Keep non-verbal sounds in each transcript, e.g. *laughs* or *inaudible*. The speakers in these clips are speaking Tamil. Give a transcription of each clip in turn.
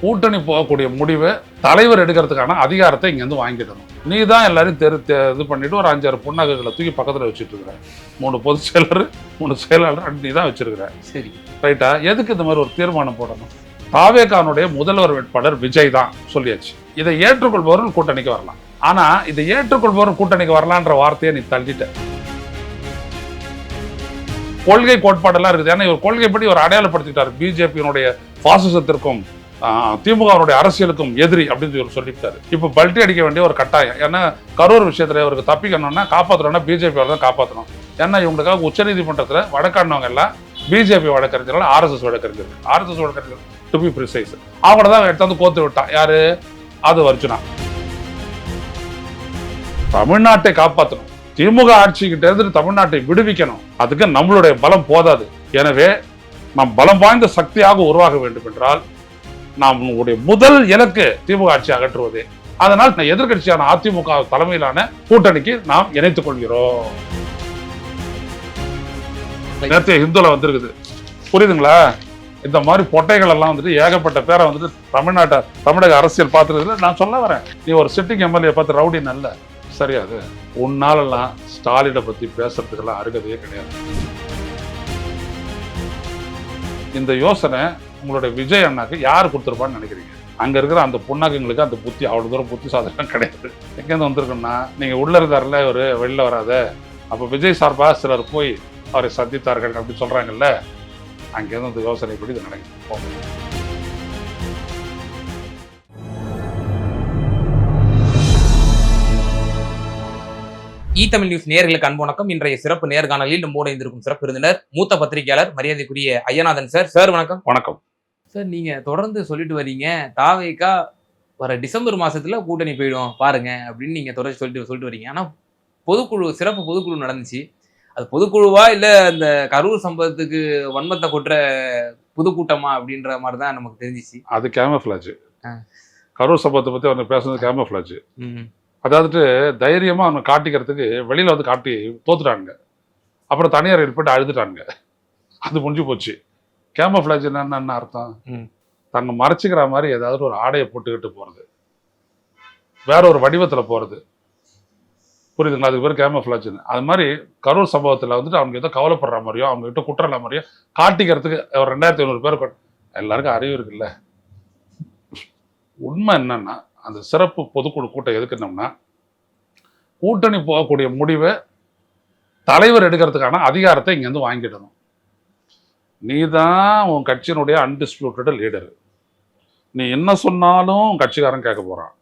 கூட்டணி போகக்கூடிய முடிவை தலைவர் எடுக்கிறதுக்கான அதிகாரத்தை இங்கேருந்து வாங்கிடணும். நீ தான் எல்லாரையும் தெரு இது பண்ணிட்டு ஒரு அஞ்சாறு புண்ணாக்குகளை தூக்கி பக்கத்தில் வச்சுட்டு இருக்கிற மூணு பொதுச் செயலர் மூணு செயலாளர் நீ தான் வச்சிருக்கிற. சரி. ரைட்டா எதுக்கு இந்த மாதிரி ஒரு தீர்மானம் போடணும்? தாவேகானுடைய முதல்வர் வேட்பாளர் விஜய் தான் சொல்லியாச்சு. இதை ஏற்றுக்கொள்பவர்கள் கூட்டணிக்கு வரலாம். ஆனா இதை ஏற்றுக்கொள்பவர்கள் கூட்டணிக்கு வரலான்ற வார்த்தையை நீ தள்ளிட்ட. கொள்கை கோட்பாடெல்லாம் இருக்குது. ஏன்னா இவர் கொள்கைப்படி ஒரு அடையாளப்படுத்திட்டார் பிஜேபியினுடைய பாசிசத்திற்கும் திமுகவுடைய அரசியலுக்கும் எதிரி அப்படின்னு சொல்லி சொல்லிட்டாரு. இப்போ பல்ட்டி அடிக்க வேண்டிய ஒரு கட்டாயம். ஏன்னா கரூர் விஷயத்தில் இவருக்கு தப்பிக்கணும்னா காப்பாற்றணும்னா பிஜேபி தான் காப்பாற்றணும் ஏன்னா இவங்களுக்காக உச்சநீதிமன்றத்தில் வழக்காடினவங்க எல்லாம் பிஜேபி வழக்கறிஞர்கள் ஆர்எஸ்எஸ் வழக்கறிஞர்கள். ஆர்எஸ்எஸ் வழக்கறிஞர்கள் டு பி ப்ரிசைஸ் அவங்கள தான் எடுத்தாந்து கோத்து விட்டான். யாரு? அது வர்ஜுனா தமிழ்நாட்டை காப்பாற்றணும் திமுக ஆட்சிக்கிட்ட இருந்து தமிழ்நாட்டை விடுவிக்கணும். அதுக்கு நம்மளுடைய பலம் போதாது. எனவே நாம் பலம் வாய்ந்த சக்தியாக உருவாக வேண்டும் என்றால் நாம் உங்களுடைய முதல் இலக்கு திமுக ஆட்சி அகற்றுவதே. அதனால் நான் எதிர்க்கட்சியான அதிமுக தலைமையிலான கூட்டணிக்கு நாம் இணைத்துக் கொள்கிறோம். நேற்று இந்துல வந்திருக்குது. புரியுதுங்களா? இந்த மாதிரி பொட்டைகள் எல்லாம் வந்துட்டு ஏகப்பட்ட பேரை வந்துட்டு தமிழ்நாட்டை தமிழக அரசியல் பார்த்துருக்குதுல நான் சொல்ல வரேன். நீ ஒரு சிட்டிங் எம்எல்ஏ பார்த்து ரவுடி நல்ல. சரியாது. உன்னாலெல்லாம் ஸ்டாலினை பற்றி பேசுறதுக்கெல்லாம் அருகதையே கிடையாது. இந்த யோசனை உங்களுடைய விஜய் அண்ணாக்கு யார் கொடுத்துருப்பான்னு நினைக்கிறீங்க? அங்க இருக்கிற அந்த புண்ணாக்குங்களுக்கு அந்த புத்தி அவ்வளவு தூரம் புத்தி சாதனம் கிடையாது. எங்கேருந்து வந்திருக்குன்னா நீங்க உள்ள இருந்தார்ல ஒரு வெளில வராத. அப்ப விஜய் சார்பா சிலர் போய் அவரை சந்தித்தார்கள் அப்படி சொல்றாங்கல்ல அங்கேருந்து அந்த யோசனைப்படி இது நடக்குது. போங்க. இ தமிழ் நியூஸ் நேர்களுக்கு அன்பு வணக்கம். இன்றைய சிறப்பு நேர்காணலில் நம்மோடு இருந்திருக்கும் சிறப்பு விருந்தினர் மூத்த பத்திரிகையாளர் மரியாதைக்குரிய ஐயநாதன் சார். சார் வணக்கம். வணக்கம். சார் நீங்க தொடர்ந்து சொல்லிட்டு வர்றீங்க தாவேக்கா வர டிசம்பர் மாசத்துல கூட்டணி போயிடும் பாருங்க அப்படின்னு நீங்க தொடர்ந்து சொல்லிட்டு சொல்லிட்டு வர்றீங்க ஆனா பொதுக்குழு சிறப்பு பொதுக்குழு நடந்துச்சு. அது பொதுக்குழுவா இல்ல இந்த கரூர் சம்பவத்துக்கு வன்மத்தை கொட்டுற பொதுக்கூட்டமா அப்படின்ற மாதிரி தான் நமக்கு தெரிஞ்சிச்சு. அது கேமஃபிளாஜ். கரூர் சம்பவத்தை பத்தி அவங்க பேசுனது கேமஃபிளாஜ். அதாவது தைரியமா அவங்க காட்டிக்கிறதுக்கு வெளியில வந்து காட்டி தோத்துட்டாங்க அப்புறம் தனியார் போயிட்டு அழுதுட்டாங்க அது முடிஞ்சு போச்சு. கேமஃபிளாஜ் என்னன்னு என்ன அர்த்தம். தங்க மறைச்சிக்கிற மாதிரி ஏதாவது ஒரு ஆடையை போட்டுக்கிட்டு போறது. வேற ஒரு வடிவத்துல போறது. புரியுதுங்களா? அதுக்கு பேர் கேமஃபிளாஜ்னு அது மாதிரி கரூர் சம்பவத்துல வந்துட்டு அவங்க ஏதோ கவலைப்படுற மாதிரியோ அவங்க கிட்ட குற்றம் மாதிரியோ காட்டிக்கிறதுக்கு ஒரு ரெண்டாயிரத்தி ஐநூறு பேர் எல்லாருக்கும் அறிவு இருக்குல்ல. உண்மை என்னன்னா அந்த சிறப்பு பொதுக்குழு கூட்டம் எதுக்குன்னோம்னா கூட்டணி போகக்கூடிய முடிவை தலைவர் எடுக்கிறதுக்கான அதிகாரத்தை இங்கேருந்து வாங்கிடணும். நீ தான் உன் கட்சியினுடைய அன்டிஸ்பியூட்டட் லீடர் நீ என்ன சொன்னாலும் கட்சிக்காரன் கேட்க போறான்.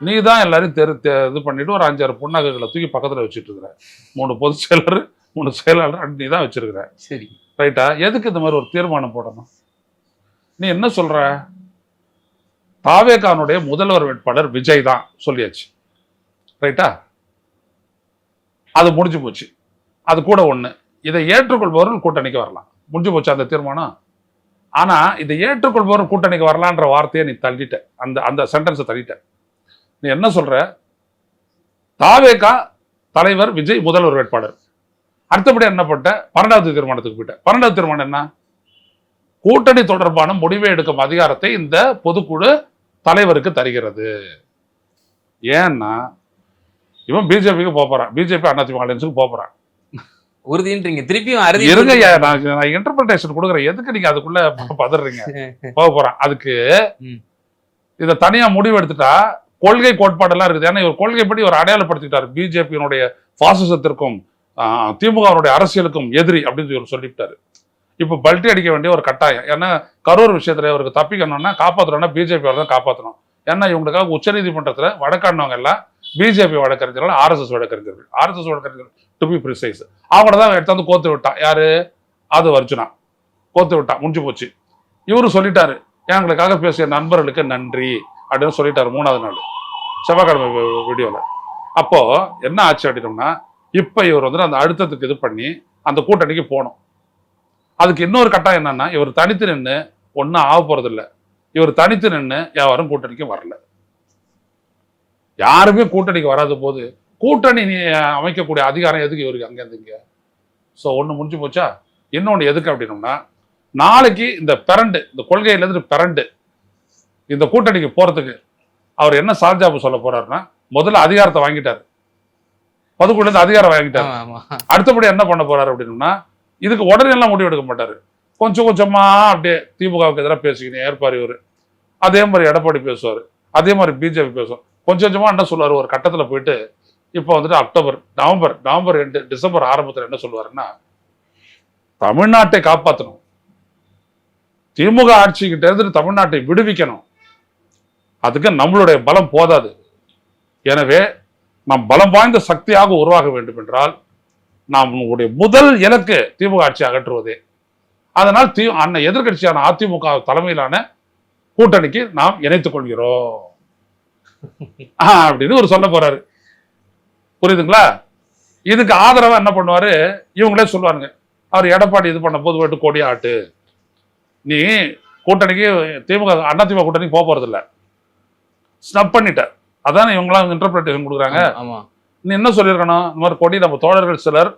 நீ தான் எல்லாரையும் தெரு இது பண்ணிட்டு ஒரு அஞ்சாறு புண்ணாக்குகளை தூக்கி பக்கத்தில் வச்சுட்டு இருக்கிற. மூணு பொதுச் செயலர் மூணு செயலாளர் நீ தான் வச்சிருக்கிற. சரி. ரைட்டா எதுக்கு இந்த மாதிரி ஒரு தீர்மானம் போடணும்? நீ என்ன சொல்ற? தாவேகானுடைய முதல்வர் வேட்பாளர் விஜய் தான் சொல்லியாச்சு. ரைட்டா அது முடிஞ்சு போச்சு. அது கூட ஒண்ணு. இதை ஏற்றுக்கொள்பவர்கள் கூட்டணிக்கு வரலாம். முடிஞ்சு போச்சு அந்த தீர்மானம். ஆனா இதை ஏற்றுக்கொள்பவர்கள் கூட்டணிக்கு வரலான்ற வார்த்தையை நீ தள்ளிட்ட. அந்த அந்த சென்டென்ஸை தள்ளிட்ட. நீ என்ன சொல்ற? தாவேகா தலைவர் விஜய் முதல்வர் வேட்பாளர். அடுத்தபடி என்ன பண்ண பன்னெண்டாவது தீர்மானத்துக்கு போயிட்ட. பன்னெண்டாவது தீர்மானம் என்ன? கூட்டணி தொடர்பான முடிவை எடுக்கும் அதிகாரத்தை இந்த பொதுக்குழு தலைவருக்கு தருகிறது. ஏன்னா இவன் பிஜேபிக்கு போறான். பிஜேபி அதிமுக அலையன்ஸுக்கு போறான். உறுதின்றீங்க திருப்பியும் அறுதி இருங்க நான் நான் இன்டர்பிரேஷன் கொடுக்குறேன். எதுக்கு நீங்க அதுக்குள்ள பதறீங்க? *laughs* போக போறான். அதுக்கு. இதை தனியா முடிவு எடுத்துட்டா கொள்கை கோட்பாடெல்லாம் இருக்குது. ஏன்னா இவர் கொள்கைப்படி ஒரு அடையாளப்படுத்திட்டார். பிஜேபியினுடைய பாசிசத்திற்கும் திமுகவுடைய அரசியலுக்கும் எதிரி அப்படின்னு இவர் சொல்லிவிட்டாரு. இப்போ பல்ட்டி அடிக்க வேண்டிய ஒரு கட்டாயம். ஏன்னா கரூர் விஷயத்துல இவருக்கு தப்பிக்கணும்னா காப்பாற்றணும்னா பிஜேபி தான் காப்பாற்றணும் ஏன்னா இவங்களுக்காக உச்சநீதிமன்றத்துல வழக்காடினவங்க எல்லாம் பிஜேபி வழக்கறிஞர்கள் ஆர்எஸ்எஸ் வழக்கறிஞர்கள். ஆர்எஸ்எஸ் வழக்கறிஞர்கள். டு பி ப்ரிசைஸ் அவங்கள தான் எடுத்தாந்து கோத்து விட்டான். யாரு? அது அர்ஜுனா. கோத்து விட்டான். முடிஞ்சு போச்சு. இவரு சொல்லிட்டாரு. எங்களுக்காக பேசிய நண்பர்களுக்கு நன்றி அப்படின்னு சொல்லிட்டாரு மூணாவது நாள். செவ்வாய்க்கிழமை வீடியோவில் அப்போ என்ன ஆச்சு அப்படின்னோம்னா இப்போ இவர் வந்து அந்த அழுத்தத்துக்கு இது பண்ணி அந்த கூட்டணிக்கு போனோம். அதுக்கு இன்னொரு கட்டாயம் என்னன்னா இவர் தனித்து நின்று ஒன்றும் ஆக போறதில்ல. இவர் தனித்து நின்று யாரும் கூட்டணிக்கு வரல. யாருமே கூட்டணிக்கு வராத போது கூட்டணி அமைக்கக்கூடிய அதிகாரம் எதுக்கு இவருக்கு அங்கேருந்து இங்க? ஸோ ஒன்று முடிஞ்சு போச்சா? இன்னொன்று எதுக்கு அப்படின்னோம்னா நாளைக்கு இந்த பிரண்டு இந்த கொள்கையிலேருந்து பிரண்டு இந்த கூட்டணிக்கு போறதுக்கு அவர் என்ன சால்ஜாப்பு சொல்ல போறாருன்னா முதல்ல அதிகாரத்தை வாங்கிட்டாரு. பொதுக்குழு இருந்து அதிகாரம் வாங்கிட்டாரு. அடுத்தபடி என்ன பண்ண போறாரு அப்படின்னா இதுக்கு உடனே எல்லாம் முடிவு எடுக்க மாட்டாரு. கொஞ்சம் கொஞ்சமா அப்படியே திமுகவுக்கு எதிராக பேசிக்கினே ஏற்பார் இவரு. அதே மாதிரி எடப்பாடி பேசுவார். அதே மாதிரி பிஜேபி பேசுவார். கொஞ்சம் கொஞ்சமா என்ன சொல்லுவார்? ஒரு கட்டத்துல போயிட்டு இப்போ வந்துட்டு அக்டோபர் நவம்பர் நவம்பர் ரெண்டு டிசம்பர் ஆரம்பத்தில் என்ன சொல்லுவாருன்னா தமிழ்நாட்டை காப்பாற்றணும் திமுக ஆட்சிக்கிட்ட இருந்து தமிழ்நாட்டை விடுவிக்கணும். அதுக்கு நம்மளுடைய பலம் போதாது. எனவே நாம் பலம் வாய்ந்த சக்தியாக உருவாக வேண்டும் என்றால் நாம் உங்களுடைய முதல் இலக்கு திமுக ஆட்சி அகற்றுவதே. அதனால் தி அன்னை எதிர்க்கட்சியான அதிமுக தலைமையிலான கூட்டணிக்கு நாம் இணைத்துக் கொள்கிறோம். ஆஹ், அப்படின்னு ஒரு சொல்ல போறாரு. புரியுதுங்களா? இதுக்கு ஆதரவா என்ன பண்ணுவாரு? இவங்களே சொல்லுவாங்க அவர் எடப்பாடி இது பண்ண போது போயிட்டு கொடி ஆட்டு. நீ கூட்டணிக்கு திமுக அண்ணா திமுக கூட்டணிக்கு போக போறது இல்ல ஸ்னப் பண்ணிட்ட. அதானே இவங்களாம் இன்டர்பிரேஷன் கொடுக்குறாங்க. நீ என்ன சொல்லியிருக்கணும்? இந்த மாதிரி கொடி நம்ம தோழர்கள் சிலர்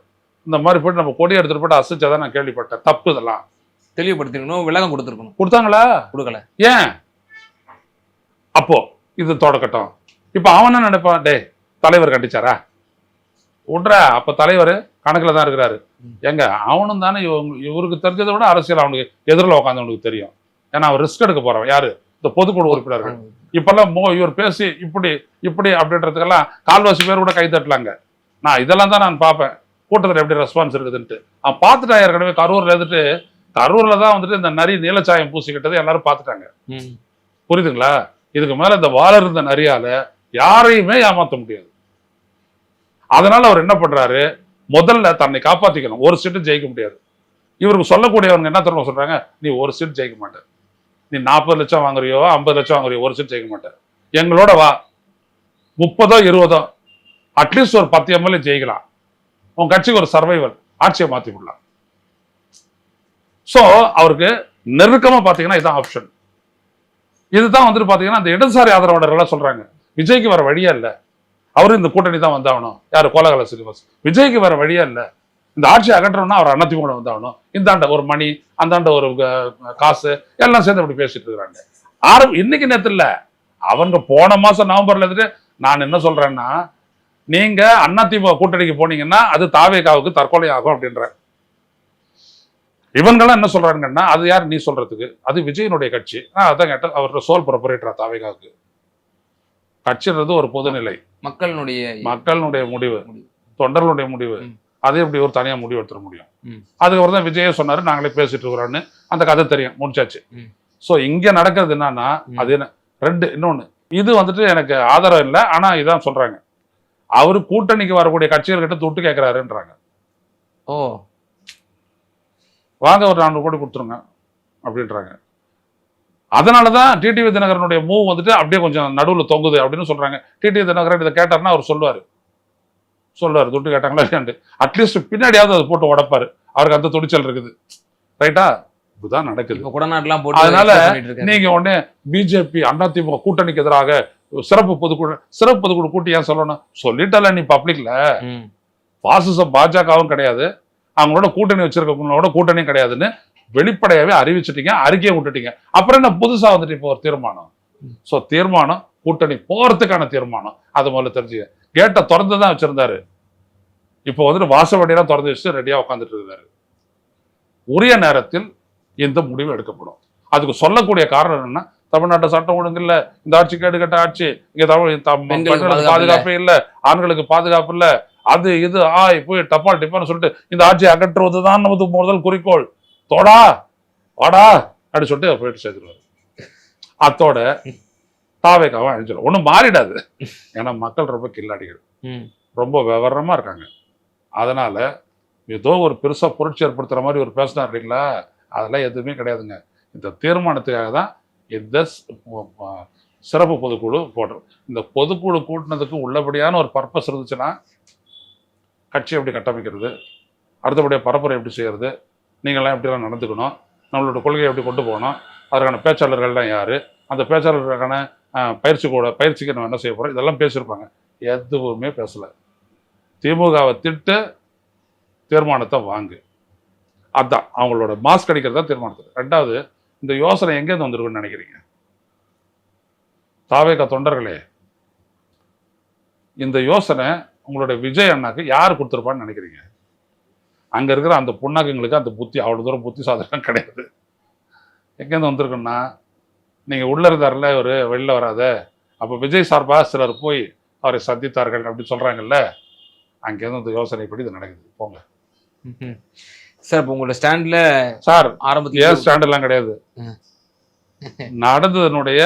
இந்த மாதிரி போயிட்டு நம்ம கொடி எடுத்துட்டு போயிட்டு அசைச்சதான் நான் கேள்விப்பட்டேன். தப்பு இதெல்லாம். தெளிவுபடுத்திருக்கணும் விளக்கம் கொடுத்துருக்கணும். கொடுத்தாங்களா? கொடுக்கல. ஏன்? அப்போ இது தொடக்கட்டும். இப்ப அவன் என்ன நினைப்பான்? டேய் தலைவர் கண்டிச்சாரா? விட்றா அப்ப தலைவர் கணக்குல தான் இருக்கிறாரு. எங்க? அவனும் தானே இவங்க- இவருக்கு தெரிஞ்சதை விட அரசியல் அவனுக்கு எதிரில் உட்காந்தவனுக்கு தெரியும். ஏன்னா அவன் ரிஸ்க் எடுக்க போறவன். யாரு? இந்த பொதுக்குழு உறுப்பினர்கள். இப்பெல்லாம் மோ இவர் பேசி இப்படி இப்படி அப்படின்றதுக்கெல்லாம் கால்வாசி பேர் கூட கை தட்டலாங்க. நான் இதெல்லாம் தான் நான் பார்ப்பேன். கூட்டத்தில் எப்படி ரெஸ்பான்ஸ் இருக்குதுன்ட்டு. அவன் பார்த்துட்டா ஏற்கனவே கரூர்ல இருந்துட்டு கரூர்ல தான் வந்துட்டு இந்த நரி நீலச்சாயம் பூசிக்கிட்டதை எல்லாரும் பார்த்துட்டாங்க. புரியுதுங்களா? இதுக்கு மேல இந்த வாழ இருந்த நரியால யாரையுமே ஏமாத்த முடியாது. அதனால அவர் என்ன பண்றாரு? முதல்ல தன்னை காப்பாத்திக்கணும். ஒரு சீட்டு ஜெயிக்க முடியாது. இவருக்கு சொல்லக்கூடியவங்க என்ன தருவோம் சொல்றாங்க? நீ ஒரு சீட் ஜெயிக்க மாட்டேன். நீ நாற்பது லட்சம் வாங்குறியோ ஐம்பது லட்சம் வாங்குறியோ ஒரு சீட் ஜெயிக்க மாட்டேன். எங்களோட வா. முப்பதோ இருபதோ அட்லீஸ்ட் ஒரு பத்து எம்எல்ஏ ஜெயிக்கலாம். உன் கட்சிக்கு ஒரு சர்வைவல் ஆட்சியை மாத்தி விடலாம். ஸோ அவருக்கு நெருக்கமா பாத்தீங்கன்னா இதுதான் ஆப்ஷன் இதுதான் வந்துட்டு பாத்தீங்கன்னா இந்த இடதுசாரி ஆதரவாளர்கள் எல்லாம் சொல்றாங்க. விஜய்க்கு வர வழியே இல்லை. அவரும் இந்த கூட்டணி தான் வந்தாகணும். யாரு? கோலகல சீனிவாஸ். விஜய்க்கு வர வழியா இல்ல. இந்த ஆட்சி அகற்றணும்னா அவர் அதிமுக வந்தாகணும். இந்தாண்ட ஒரு மணி அந்தாண்ட ஒரு காசு எல்லாம் சேர்ந்து அப்படி பேசிட்டு இருக்கிறாங்க. ஆரம்ப இன்னைக்கு நேரத்தில் இல்ல அவங்க போன மாசம் நவம்பர்ல இருந்துட்டு நான் என்ன சொல்றேன்னா நீங்க அதிமுக கூட்டணிக்கு போனீங்கன்னா அது தாவேகாவுக்கு தற்கொலை ஆகும் அப்படின்ற இவங்கெல்லாம் என்ன சொல்றாங்கன்னா அது யார்? நீ சொல்றதுக்கு. அது விஜயனுடைய கட்சி. நான் அதான் கேட்டேன். அவரோட சோல் ப்ரொபரேட்டரா தாவேகாவுக்கு. கட்சின்றது ஒரு பொதுநிலை மக்களினுடைய மக்களுடைய முடிவு. தொண்டர்களுடைய முடிவு. அதை எப்படி ஒரு தனியா முடிவு எடுத்துட முடியும். அதுக்கப்புறம் தான் விஜயே சொன்னாரு நாங்களே பேசிட்டு இருக்கிறோன்னு அந்த கதை தெரியும் முடிச்சாச்சு. சோ இங்க நடக்கிறது என்னன்னா. அது என்ன ரெண்டு இன்னொன்னு இது வந்துட்டு எனக்கு ஆதரவு இல்லை ஆனா இதான் சொல்றாங்க அவரு கூட்டணிக்கு வரக்கூடிய கட்சிகள்கிட்ட துட்டு கேட்கிறாருன்றாங்க ஓ வாங்க ஒரு நானூறு கோடி கொடுத்துருங்க அப்படின்றாங்க அதனாலதான் டிடிவி தினகரனுடைய மூவ் வந்துட்டு அப்படியே கொஞ்சம் நடுவுல தொங்குது அப்படின்னு சொல்றாங்க. டிடிவி தினகரன் இதை கேட்டாருன்னா அவர் சொல்லுவாரு. சொல்லுவாரு. துட்டு கேட்டாங்களா இல்லையாண்டு அட்லீஸ்ட் பின்னாடியாவது அதை போட்டு உடைப்பாரு. அவருக்கு அந்த துணிச்சல் இருக்குது. ரைட்டா இதுதான் நடக்குது. குடநாட்டுலாம் போட்டு அதனால. நீங்க உடனே பிஜேபி அதிமுக கூட்டணிக்கு எதிராக சிறப்பு பொதுக்குழு சிறப்பு பொதுக்குழு கூட்டி ஏன் சொல்லணும்? சொல்லிட்டல நீ பப்ளிக்ல. பாசிசம் பாஜகவும் கிடையாது. அவங்களோட கூட்டணி வச்சிருக்கவங்களோட கூட்டணியும் கிடையாதுன்னு வெளிப்படையாவே அறிவிச்சிட்டீங்க அறிக்கையை விட்டுட்டீங்க. அப்புறம் என்ன புதுசா வந்துட்டு இப்போ ஒரு தீர்மானம்? சோ தீர்மானம் கூட்டணி போறதுக்கான தீர்மானம். அது முதல்ல தெரிஞ்சுக்க கேட்டை திறந்து தான் வச்சிருந்தாரு. இப்போ வந்துட்டு வாசவடியெல்லாம் திறந்து வச்சுட்டு ரெடியா உட்காந்துட்டு இருக்காரு. உரிய நேரத்தில் இந்த முடிவு எடுக்கப்படும். அதுக்கு சொல்லக்கூடிய காரணம் என்னன்னா தமிழ்நாட்டு சட்டம் ஒழுங்கு இல்ல இந்த ஆட்சி கேடு கட்ட ஆட்சி இங்க தமிழ் பாதுகாப்பு இல்ல. ஆண்களுக்கு பாதுகாப்பு இல்ல. அது இது ஆய் போய் டப்பால் டிப்பான்னு சொல்லிட்டு இந்த ஆட்சியை அகற்றுவதுதான் நமது முதல் குறிக்கோள். தோடா வாடா அப்படி சொல்லிட்டு போயிட்டு சேர்த்துருவாரு. அத்தோட தாவேக்காவும் அழிஞ்சிடும் ஒண்ணும் மாறிடாது. ஏன்னா மக்கள் ரொம்ப கில்லாடிகள். ரொம்ப விவரமா இருக்காங்க. அதனால ஏதோ ஒரு பெருசா புரட்சி ஏற்படுத்துற மாதிரி ஒரு பேசினார் இல்லைங்களா? அதெல்லாம் எதுவுமே கிடையாதுங்க. இந்த தீர்மானத்துக்காக தான் இந்த சிறப்பு பொதுக்குழு போடுறோம் இந்த பொதுக்குழு கூட்டினதுக்கு உள்ளபடியான ஒரு பர்பஸ் இருந்துச்சுன்னா கட்சி எப்படி கட்டமைக்கிறது? அடுத்தபடியாக பரப்புரை எப்படி செய்யறது? நீங்கள்லாம் எப்படிலாம் நடந்துக்கணும் நம்மளோட கொள்கையை எப்படி கொண்டு போகணும் அதற்கான பேச்சாளர்கள்லாம் யார் அந்த பேச்சாளர்களுக்கான பயிற்சி கூட பயிற்சிக்கு நம்ம என்ன செய்ய போகிறோம் இதெல்லாம் பேசியிருப்பாங்க. எதுவுமே பேசலை. திமுகவை திட்டு தீர்மானத்தை வாங்கு. அதுதான் அவங்களோட மாஸ்க் அடிக்கிறது தான் தீர்மானத்துக்கு. ரெண்டாவது இந்த யோசனை எங்கேருந்து வந்திருக்குன்னு நினைக்கிறீங்க? தாவேக தொண்டர்களே இந்த யோசனை உங்களுடைய விஜய் அண்ணாக்கு யார் கொடுத்துருப்பான்னு நினைக்கிறீங்க? அங்க இருக்கிற அந்த புண்ணாக்குங்களுக்கு அந்த புத்தி அவ்வளவு தூரம் புத்தி சாதனம் கிடையாது. எங்கேருந்து வந்திருக்குன்னா நீங்க உள்ள இருந்தார்ல ஒரு வெளில வராத. அப்ப விஜய் சார்பா சிலர் போய் அவரை சந்தித்தார்கள் அப்படி சொல்றாங்கல்ல அங்கேருந்து அந்த யோசனைப்படி இது நடக்குது. போங்க. சார் இப்போ உங்களோட ஸ்டாண்ட்ல சார் ஆரம்பத்துல ஏன் ஸ்டாண்ட் எல்லாம் கிடையாது. நடந்ததனுடைய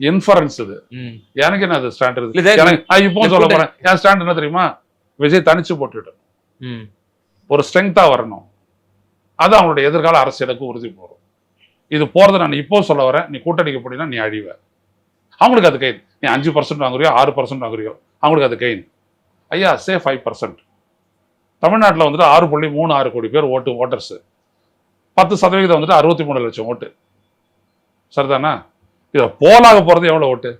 இன்ஃபரன்ஸ் இது. எனக்கு என்ன அது ஸ்டாண்ட் இருக்குது? இப்போ சொல்ல போறேன். என் ஸ்டாண்ட் என்ன தெரியுமா? விஜய் தனிச்சு போட்டுட்டு ம். ஒரு ஸ்ட்ரெங்க்த்தாக வரணும். அது அவங்களுடைய எதிர்கால அரசியலுக்கு உறுதி போகும் இது போகிறத நான் இப்போ சொல்ல வரேன். நீ கூட்டணிக்கு போனீங்கன்னா நீ அழிவ. அவங்களுக்கு அது கெயின். நீ அஞ்சு பர்சன்ட் வாங்குறியோ ஆறு பர்சன்ட் வாங்குறியோ அவங்களுக்கு அது கெயின். ஐயா சே ஃபைவ் பர்சன்ட் தமிழ்நாட்டில் வந்துட்டு ஆறு புள்ளி மூணு ஆறு கோடி பேர் ஓட்டு ஓட்டர்ஸு பத்து சதவீதம் வந்துட்டு அறுபத்தி மூணு லட்சம் ஓட்டு. சரிதானா? இதை போலாக போகிறது எவ்வளோ ஓட்டு?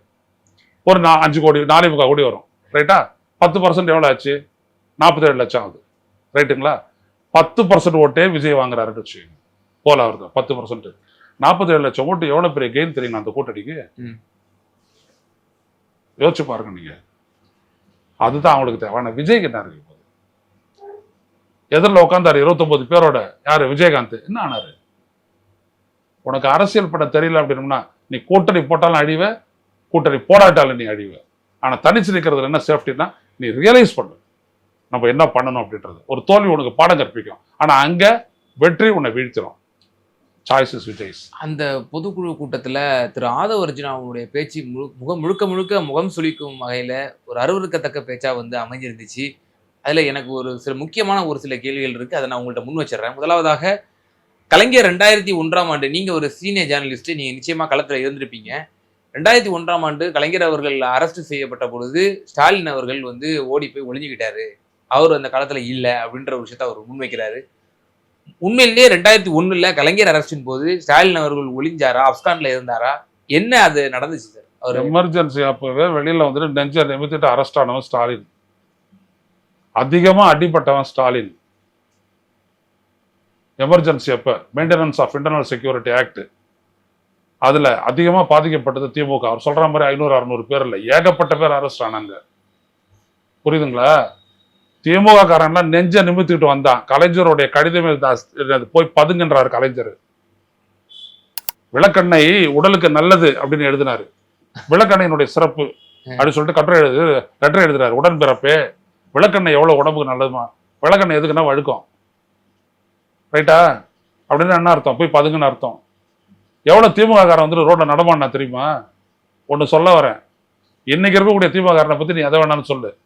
ஒரு நா அஞ்சு கோடி நாலே முக்கால் கோடி வரும். ரைட்டா பத்து பர்சன்ட் எவ்வளோ ஆச்சு? நாற்பத்தேழு லட்சம் ஆகுது. ரைட்டுங்களா? பத்து பர்சன்ட் ஓட்டே விஜய் வாங்குறாருன்னு வச்சுக்கோங்க போலா வருது பத்து பர்சன்ட் நாற்பத்தேழு லட்சம் ஓட்டு எவ்வளோ பெரிய கெயின் தெரியும் அந்த கூட்டணிக்கு. யோசிச்சு பாருங்க நீங்க. அதுதான் அவங்களுக்கு தேவை. ஆனா விஜய்க்கு என்ன இருக்கு இப்போது? எதிரில் உட்காந்தாரு இருபத்தொன்பது பேரோட. யாரு? விஜயகாந்த். என்ன ஆனாரு? உனக்கு அரசியல் பட தெரியல அப்படின்னம்னா நீ கூட்டணி போட்டாலும் அழிவ கூட்டணி போடாட்டாலும் நீ அழிவ. ஆனா தனிச்சு நிற்கிறதுல என்ன சேஃப்டினா நீ ரியலைஸ் பண்ணு. நம்ம என்ன பண்ணணும் அப்படின்றது. ஒரு தோல்வி உனக்கு பாடம் கற்பிக்கும். ஆனா அங்க வெற்றி உன்னை வீழ்த்திடும் சாய்ஸஸ் விஜய்ஸ் அந்த பொதுக்குழு கூட்டத்தில் திரு ஆதவ அர்ஜுனாவுடைய பேச்சு முழு முகம் முழுக்க முழுக்க முகம் சுழிக்கும் வகையில் ஒரு அருவருக்கத்தக்க பேச்சாக வந்து அமைஞ்சிருந்துச்சு. அதில் எனக்கு ஒரு சில முக்கியமான ஒரு சில கேள்விகள் இருக்குது அதை நான் உங்கள்கிட்ட முன் வச்சிடுறேன். முதலாவதாக கலைஞர் ரெண்டாயிரத்தி ஒன்றாம் ஆண்டு நீங்கள் ஒரு சீனியர் ஜேர்னலிஸ்ட்டு நீங்கள் நிச்சயமாக களத்தில் இருந்திருப்பீங்க. ரெண்டாயிரத்தி ஒன்றாம் ஆண்டு கலைஞர் அவர்கள் அரெஸ்ட் செய்யப்பட்ட பொழுது ஸ்டாலின் அவர்கள் வந்து ஓடி போய் ஒளிஞ்சுக்கிட்டாரு. அவர் அந்த காலத்துல இல்லை அப்படின்ற ஒரு விஷயத்த அவர் முன்வைக்கிறாரு. உண்மையிலேயே ரெண்டாயிரத்தி ஒன்றில் கலைஞர் அரஸ்டின் போது ஸ்டாலின் அவர்கள் ஒளிஞ்சாரா? அப்கான்ல இருந்தாரா? என்ன அது நடந்துச்சு சார்? அவர் எமர்ஜென்சி அப்போவே வெளியில வந்துட்டு நெஞ்சை நிமித்திட்டு அரெஸ்ட் ஆனவன் ஸ்டாலின். அதிகமா அடிபட்டவன் ஸ்டாலின். எமர்ஜென்சி அப்ப maintenance of internal security act அதுல அதிகமா பாதிக்கப்பட்டது திமுக. அவர் சொல்ற மாதிரி ஐநூறு அறுநூறு பேர் இல்ல. ஏகப்பட்ட பேர் அரெஸ்ட் ஆனாங்க. புரியுதுங்களா? திமுக காரன்லாம் நெஞ்ச நிமித்திட்டு வந்தான். கலைஞருடைய கடிதமே போய் பதுங்கன்றாரு கலைஞர். விளக்கெண்ணெய் உடலுக்கு நல்லது அப்படின்னு எழுதினாரு. விளக்கெண்ணெயினுடைய சிறப்பு அப்படின்னு சொல்லிட்டு கட்டுரை எழுது லெட்டர் எழுதுறாரு உடன்பிறப்பே விளக்கெண்ணெய் எவ்வளவு உடம்புக்கு நல்லதுமா? விளக்கெண்ணெய் எதுக்குன்னா வழுக்கும். ரைட்டா அப்படின்னு என்ன அர்த்தம்? போய் பதுங்கன்னு அர்த்தம். எவ்வளவு திமுக காரன் வந்துட்டு ரோட்ல நடமாடினா தெரியுமா? ஒன்னு சொல்ல வரேன். இன்னைக்கு இருக்கக்கூடிய திமுக காரனை பத்தி நீ எதை வேணாலும் சொல்லு.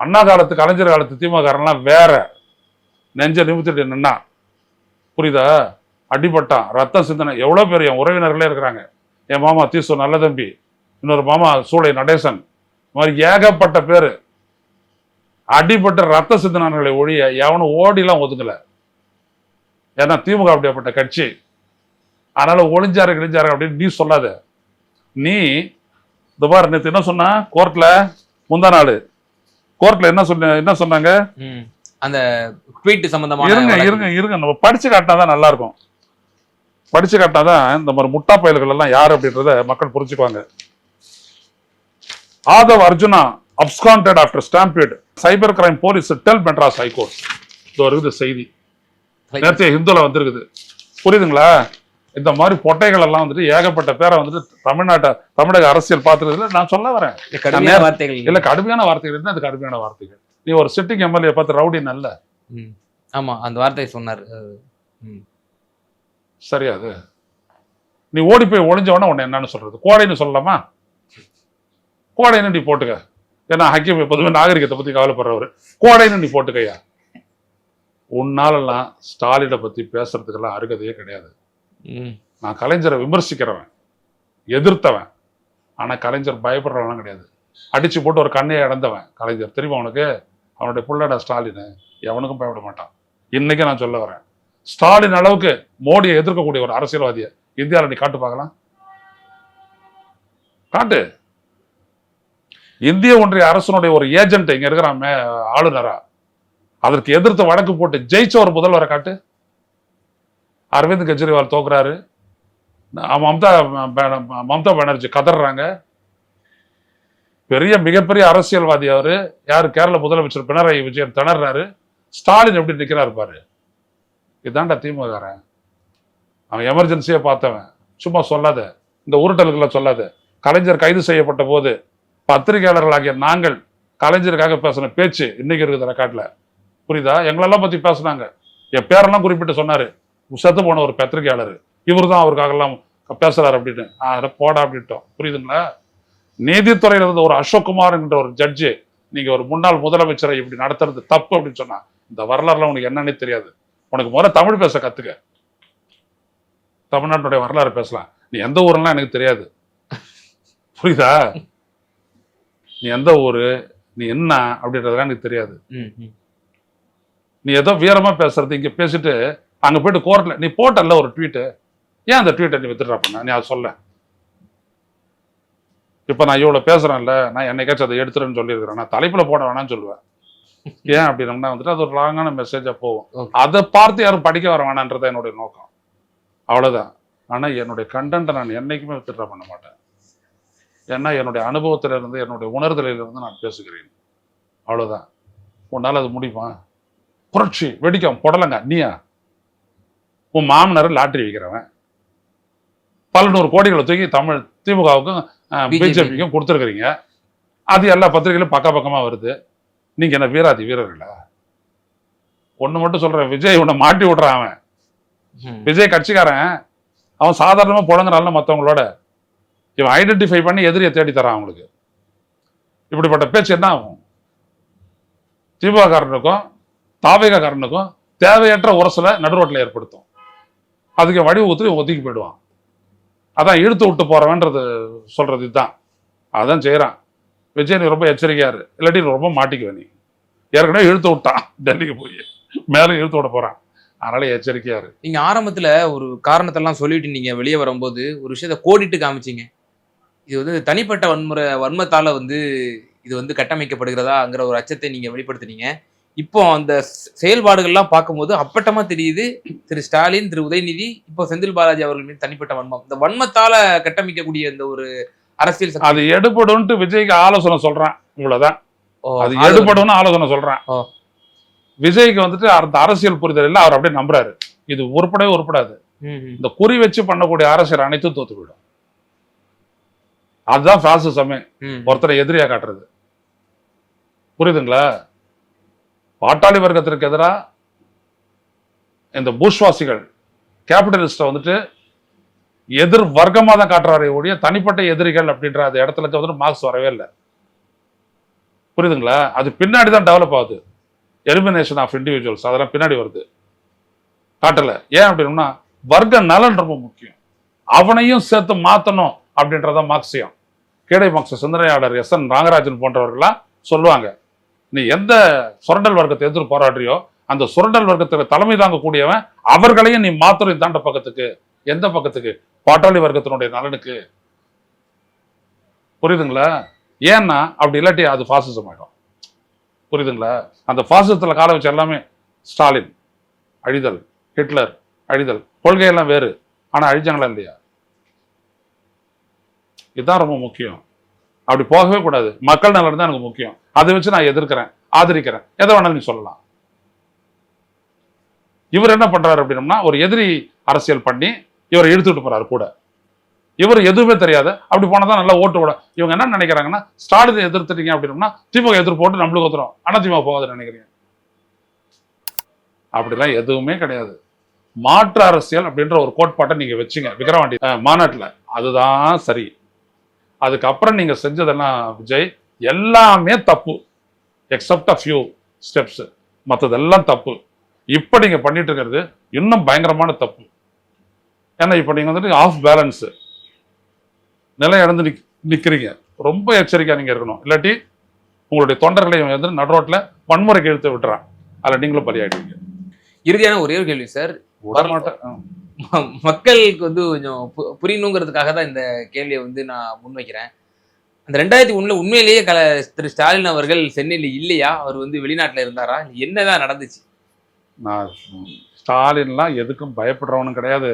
அண்ணா காலத்து கலைஞர் காலத்து திமுகலாம் வேற. நெஞ்ச நிமித்திட்டு நின்னா. புரியுதா? அடிபட்டான். ரத்தம் சிந்தனை. எவ்வளோ பேர் என் உறவினர்களே இருக்கிறாங்க. என் மாமா தீசு நல்ல தம்பி இன்னொரு மாமா சூளை நடேசன். இந்த மாதிரி ஏகப்பட்ட பேர். அடிபட்ட ரத்த சிந்தனார்களை ஒழிய எவனும் ஓடிலாம் ஒதுங்கலை. ஏன்னா திமுக அப்படியாப்பட்ட கட்சி. அதனால் ஒளிஞ்சாரு கிழிஞ்சாரு அப்படின்னு நீ சொல்லாத. நீ இந்த நேற்று என்ன சொன்னால் கோர்ட்டில் முந்தா நாள். கோர்ட்ல என்ன சொன்ன என்ன சொன்னாங்க. அந்த ட்வீட் சம்பந்தமான இருங்க. இருங்க இருங்க. நம்ம படிச்சு காட்டினாதான் நல்லா இருக்கும் படிச்சு காட்டினாதான் இந்த மாதிரி முட்டா பயல்கள் எல்லாம் யார் அப்படின்றத மக்கள் புரிஞ்சுக்குவாங்க. Aadhav Arjuna absconded after stampede cyber crime police tell Madras high court இது இருக்குது செய்தி. நேற்றைய ஹிந்துல வந்திருக்குது. புரியுதுங்களா? இந்த மாதிரி பொட்டைகள் எல்லாம் வந்துட்டு ஏகப்பட்ட பேரை வந்துட்டு தமிழ்நாட்டை தமிழக அரசியல் பார்த்துருக்குதுல நான் சொல்ல வரேன். கடுமையான வார்த்தைகள். இல்ல கடுமையான வார்த்தைகள் இருந்தா அது கடுமையான வார்த்தைகள். நீ ஒரு சிட்டிங் எம்எல்ஏ பார்த்து ரவுடி நல்ல. ஆமா அந்த வார்த்தையை சொன்னார். சரியா அது? நீ ஓடி போய் ஒளிஞ்ச உடனே உன்னை என்னன்னு சொல்றது? கோடைன்னு சொல்லலாமா? கோடைன்னு நீ போட்டுக்க. ஏன்னா ஹக்கீம் எப்போதுமே நாகரிகத்தை பத்தி கவலைப்படுறவர். கோடைன்னு நீ போட்டுக்கையா? உன்னாலெல்லாம் ஸ்டாலினை பத்தி பேசுறதுக்கெல்லாம் அருகதையே கிடையாது. நான் கலைஞரை விமர்சிக்கிறவன் எதிர்த்தவன். ஆனால் கலைஞர் பயப்படுறவன் கிடையாது. அடித்து போட்டு ஒரு கண்ணையை இழந்தவன் கலைஞர் தெரியுமா அவனுக்கு அவனுடைய புள்ளடா ஸ்டாலின். எவனுக்கும் பயப்பட மாட்டான். இன்னைக்கு நான் சொல்ல வரேன். ஸ்டாலின் அளவுக்கு மோடியை எதிர்க்கக்கூடிய ஒரு அரசியல்வாதியை இந்தியாவில் நீ காட்டு பார்க்கலாம். காட்டு. இந்திய ஒன்றிய அரசனுடைய ஒரு ஏஜென்ட் இங்க இருக்கிறான் மே- ஆளுநரா. அதற்கு எதிர்த்து வழக்கு போட்டு ஜெயிச்ச ஒரு முதல்வரை காட்டு. அரவிந்த் கெஜ்ரிவால் தோக்குறாரு. மம்தா மம்தா பானர்ஜி கதறாங்க பெரிய மிகப்பெரிய அரசியல்வாதி அவரு. யார்? கேரள முதலமைச்சர் பினராயி விஜயன் திணறாரு. ஸ்டாலின் எப்படி நிக்கிறாரு பாரு. இதான்டா திமுககாரன் அவன் எமர்ஜென்சியை பார்த்தவன். சும்மா சொல்லாத. இந்த உருட்டல்களை சொல்லாத. கலைஞர் கைது செய்யப்பட்ட போது பத்திரிகையாளர்களாகிய நாங்கள் கலைஞருக்காக பேசின பேச்சு இன்னைக்கு இருக்குது ரெக்கார்ட்ல புரியுதா? எங்களெல்லாம் பத்தி பேசுனாங்க. என் பேரெல்லாம் குறிப்பிட்டு சொன்னாரு. செத்து போன ஒரு பத்திரிகையாளர். இவர் தான் அவருக்காகலாம் பேசுறாரு அப்படின்னு அட போடா அப்படின்ட்டோம். புரியுதுங்களா? நீதித்துறையில இருந்த ஒரு அசோக்குமார் என்ற ஒரு ஜட்ஜு நீங்க ஒரு முன்னாள் முதலமைச்சரை இப்படி நடத்துறது தப்பு அப்படின்னு சொன்னா இந்த வரலாறுல உனக்கு என்னன்னே தெரியாது. உனக்கு முதல்ல தமிழ் பேச கத்துக்க. தமிழ்நாட்டுடைய வரலாறு பேசலாம். நீ எந்த ஊரெல்லாம் எனக்கு தெரியாது. புரியுதா? நீ எந்த ஊரு நீ என்ன அப்படின்றதெல்லாம் எனக்கு தெரியாது. நீ ஏதோ வீரமா பேசுறது இங்க பேசிட்டு அங்க போயிட்டு கோர்ட்ல நீ போட்டல்ல ஒரு ட்வீட்டு ஏன் அந்த ட்வீட்டை நீ வித்ட்ரா பண்ண? நீ அதை சொல்ல. இப்ப நான் இவ்வளவு பேசுறேன்ல நான் என்னைக்காச்சும் அதை எடுத்துருன்னு சொல்லியிருக்கிறேன். நான் தலைப்புல போட வேணாம்னு சொல்லுவேன். ஏன் அப்படின்னா வந்துட்டு அது ஒரு ராங்கான மெசேஜா போகும். அதை பார்த்து யாரும் படிக்க வர வேணான்றது என்னுடைய நோக்கம். அவ்வளவுதான். ஆனா என்னுடைய கண்டென்ட்டை நான் என்னைக்குமே வித்ட்ரா பண்ண மாட்டேன். ஏன்னா என்னுடைய அனுபவத்திலிருந்து என்னுடைய உணர்தலிலிருந்து நான் பேசுகிறேன். அவ்வளவுதான். உன்னால அது முடியுமா? புரட்சி. வெடிக்கும். புடலங்க. நீயா? உன் மாமனார் லாட்டரி விற்கிறவன் பல நூறு கோடிகளை தூக்கி தமிழ் திமுகவுக்கும். பிஜேபிக்கும் கொடுத்துருக்குறீங்க. அது எல்லா பத்திரிகையிலும் பக்க பக்கமா வருது. நீங்க என்ன வீராதி வீரர்களா? ஒண்ணு மட்டும் சொல்றேன் விஜய் உன்னை மாட்டி விடுறான் அவன். விஜய் கட்சிக்காரன். அவன் சாதாரணமா புழங்குறான்ல மத்தவங்களோட. இவன் ஐடென்டிஃபை பண்ணி எதிரியை தேடி தரான் அவங்களுக்கு. இப்படிப்பட்ட பேச்சு என்ன ஆகும்? திமுக காரனுக்கும் தாவேக காரனுக்கும் தேவையற்ற உரசலை நடுரோட்டில் ஏற்படுத்தும். அதுக்கு வடிவு ஊற்றி ஒதுக்கி போயிடுவான். அதான் இழுத்து விட்டு போறவன்றது சொல்றது இதுதான். அதான் செய்கிறான் விஜய் நீ ரொம்ப எச்சரிக்கையா இல்லாட்டி ரொம்ப மாட்டிக்குவே நீ. ஏற்கனவே இழுத்து விட்டான். டெல்லிக்கு போய். மேலே இழுத்து விட போறான். அதனால எச்சரிக்கையா இரு. நீங்க ஆரம்பத்துல ஒரு காரணத்தெல்லாம் சொல்லிட்டு நீங்க வெளியே வரும்போது ஒரு விஷயத்த கோடிட்டு காமிச்சீங்க. இது வந்து தனிப்பட்ட வன்முறை வன்மத்தால வந்து இது வந்து கட்டமைக்கப்படுகிறதாங்கிற ஒரு அச்சத்தை நீங்க வெளிப்படுத்தினீங்க. இப்போ அந்த செயல்பாடுகள்லாம் பார்க்கும்போது அப்பட்டமா தெரியுது திரு ஸ்டாலின் திரு உதயநிதி இப்போ செந்தில் பாலாஜி அவர்கள் மீது தனிப்பட்ட வன்மம். இந்த வன்மத்தால கட்டமைக்கக்கூடிய இந்த ஒரு அரசியல் அது எடுபடும்ட்டு விஜய்க்கு ஆலோசனை சொல்றான் ஓ, அது எடுபடும்னு ஆலோசனை சொல்றான். விஜய்க்கு வந்துட்டு அந்த அரசியல் புரிதல் இல்ல அவர் அப்படியே நம்புறாரு. இது உருப்படவே உருப்படாது. இந்த குறி வச்சு பண்ணக்கூடிய அரசியல் அனைத்தும் தோத்து போயிடும் அதுதான் பாசிசமே ம். ஒருத்தரை எதிரியா காட்டுறது. புரியுதுங்களா? பாட்டாளி வர்க்கத்திற்கு எதிராக இந்த பூஷ்வாசிகள் கேபிட்டலிஸ்ட வந்துட்டு எதிர் வர்க்கமாக தான் காட்டுறாரே ஒழிய தனிப்பட்ட எதிரிகள் அப்படின்ற அந்த இடத்துல வந்துட்டு மார்க்ஸ் வரவே இல்லை. புரியுதுங்களா? அது பின்னாடி தான் டெவலப் ஆகுது. எலிமினேஷன் ஆஃப் இண்டிவிஜுவல்ஸ் அதெல்லாம் பின்னாடி வருது. காட்டலை. ஏன் அப்படின்னா வர்க்க நலன் ரொம்ப முக்கியம். அவனையும் சேர்த்து மாற்றணும் அப்படின்றத மார்க்சியம். கேடை மார்க்ஸ் சிந்தனையாளர் எஸ் என் நாகராஜன் போன்றவர்கள்லாம் சொல்லுவாங்க. நீ எந்த சுரண்டல் வர்க்கத்தை எதிர்த்து போராடுறியோ அந்த சுரண்டல் வர்க்கத்தில் தலைமை தாங்கக்கூடியவன் அவர்களையும் நீ மாத்திரம் இந்தாண்ட பக்கத்துக்கு. எந்த பக்கத்துக்கு? பாட்டாளி வர்க்கத்தினுடைய நலனுக்கு. புரியுதுங்களா? ஏன்னா அப்படி இல்லாட்டி அது பாசிசம் ஆயிடும். புரியுதுங்களா? அந்த பாசிசத்தில் கால வச்ச எல்லாமே ஸ்டாலின் அழிதல் ஹிட்லர் அழிதல். கொள்கையெல்லாம் வேறு. ஆனா அழிச்சாங்களா இல்லையா? இதுதான் ரொம்ப முக்கியம். அப்படி போகவே கூடாது. மக்கள் நலன் தான் எனக்கு முக்கியம். அதை வச்சு நான் எதிர்க்கிறேன் ஆதரிக்கிறேன். எதை வேணாலும் நீ சொல்லலாம். இவர் என்ன பண்றாரு அப்படின்னம்னா ஒரு எதிரி அரசியல் பண்ணி இவரை இழுத்துட்டு போறாரு கூட. இவர் எதுவுமே தெரியாது. அப்படி போனதான் நல்லா ஓட்டு விட இவங்க என்ன நினைக்கிறாங்கன்னா ஸ்டாலினை எதிர்த்துட்டீங்க அப்படின்னா திமுக எதிர்ப்பு போட்டு நம்மளுக்கு ஒத்துரும் ஆனா திமுக போகாதுன்னு நினைக்கிறீங்க. அப்படிலாம் எதுவுமே கிடையாது. மாற்று அரசியல் அப்படின்ற ஒரு கோட்பாட்டை நீங்க வச்சீங்க. விக்ரவாண்டி மாநாட்டில் மாநாட்டுல. அதுதான் சரி. அதுக்கப்புறம் நீங்க செஞ்சதெல்லாம் விஜய் எல்லாமே தப்பு எக்ஸப்ட் அ ஃபியூ ஸ்டெப்ஸ் மற்றதெல்லாம் தப்பு. இப்போ நீங்க பண்ணிட்டு இருக்கிறது இன்னும் பயங்கரமான தப்பு. ஏன்னா இப்போ நீங்க வந்துட்டு ஆஃப் பேலன்ஸ் நிலை இழந்து நிக் நிக்கிறீங்க. ரொம்ப எச்சரிக்கையா நீங்க இருக்கணும். இல்லாட்டி உங்களுடைய தொண்டர்களை வந்து நடுரோட்டில் வன்முறைக்கு இழுத்து விட்டுறான். அதில் நீங்களும் பலியாயிடுவீங்க. இறுதியான ஒரே ஒரு கேள்வி சார் மக்களுக்கு வந்து கொஞ்சம் பு- புரியணுங்கிறதுக்காக தான் இந்த கேள்வியை வந்து நான் முன்வைக்கிறேன். அந்த ரெண்டாயிரத்தி ஒண்ணுல உண்மையிலேயே கல திரு ஸ்டாலின் அவர்கள் சென்னையில் இல்லையா? அவர் வந்து வெளிநாட்டுல இருந்தாரா? என்னதான் நடந்துச்சு? நான் ஸ்டாலின்லாம் எதுக்கும் பயப்படுறவனும் கிடையாது.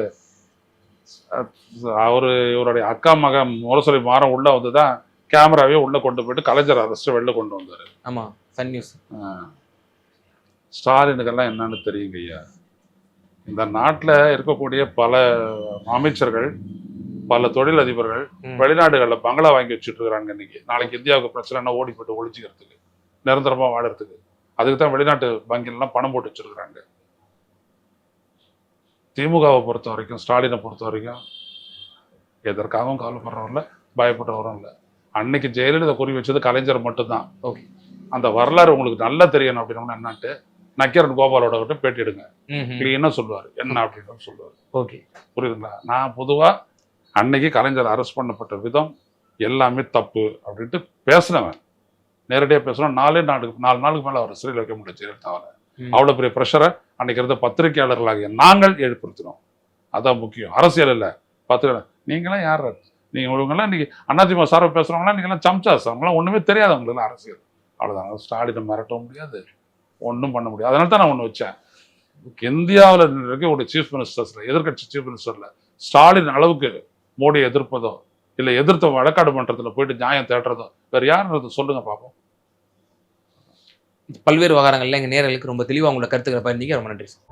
அவரு இவருடைய அக்கா மகன் முரசொலி மாறம் உள்ள வந்து தான் கேமராவே உள்ள கொண்டு போயிட்டு கலைஞர் அரெஸ்ட் வெளில கொண்டு வந்தாரு. ஆமா சன் நியூஸ். ஸ்டாலினுக்கெல்லாம் என்னன்னு தெரியுங்க ஐயா. இந்த நாட்டில் இருக்கக்கூடிய பல அமைச்சர்கள் பல தொழிலதிபர்கள். வெளிநாடுகளில் பங்களா வாங்கி வச்சுட்டு இருக்கிறாங்க இன்னைக்கு. நாளைக்கு இந்தியாவுக்கு பிரச்சனைனா ஓடி போயிட்டு ஒழிச்சிக்கிறதுக்கு நிரந்தரமா வாழறதுக்கு அதுக்கு தான் வெளிநாட்டு வங்கிலாம் பணம் போட்டு வச்சிருக்கிறாங்க. திமுகவை பொறுத்த வரைக்கும் ஸ்டாலினை பொறுத்த வரைக்கும் எதற்காகவும் கவலைப்படுறவரும் இல்லை பயப்படுறவரும் இல்லை. அன்னைக்கு ஜெயலலிதா குறி வச்சது கலைஞர் மட்டும்தான். ஓகே. அந்த வரலாறு உங்களுக்கு நல்லா தெரியணும் அப்படின்னா என்னன்ட்டு நக்கீரன் கோபாலோட கிட்ட பேட்டி எடுங்க ம் கிளீனா சொல்லுவார்? என்ன அப்படின்னு சொல்லுவார். ஓகே. புரியுதுங்களா? நான் பொதுவா அன்னைக்கு கலைஞர் அரெஸ்ட் பண்ணப்பட்ட விதம் எல்லாமே தப்பு அப்படின்ட்டு பேசினவன். நேரடியாக பேசணும் நாலே நாளுக்கு நாலு நாளுக்கு மேலே அவர் சிறையில் வைக்க முடியல ஜெயலலிதாவால். அவ்வளோ பெரிய ப்ரெஷரை அன்னைக்கு இருந்த பத்திரிகையாளர்களாகிய நாங்கள் ஏற்படுத்தினோம். அதான் முக்கியம். அரசியல் இல்லை. பத்திரிகை நீங்களாம் யார்? நீங்கள் இவங்கெல்லாம் இன்னைக்கு அதிமுக சார்பை பேசுகிறவங்களாம் நீங்களாம் சம்சாஸ் அவங்களாம் ஒன்றுமே தெரியாது அவங்களுக்கு அரசியல். அவ்வளோதான் ஸ்டாலினை மிரட்டவும் முடியாது. ஒன்றும் பண்ண முடியாது. அதனால தான் நான் ஒன்று வச்சேன். இந்தியாவில் இருக்க ஒரு சீஃப் மினிஸ்டர்ஸில் எதிர்க்கட்சி சீஃப் மினிஸ்டரில் ஸ்டாலின் அளவுக்கு மோடியை எதிர்ப்பதோ இல்லை எதிர்த்த வழக்காடு மன்றத்தில் போயிட்டு நியாயம் தேடுறதோ வேறு யாருன்றது சொல்லுங்க பார்ப்போம் பல்வேறு விவகாரங்கள்ல எங்க நேரலுக்கு ரொம்ப தெளிவா உங்களோட கருத்துக்களை பகிர்ந்தீங்க. ரொம்ப நன்றி சார்.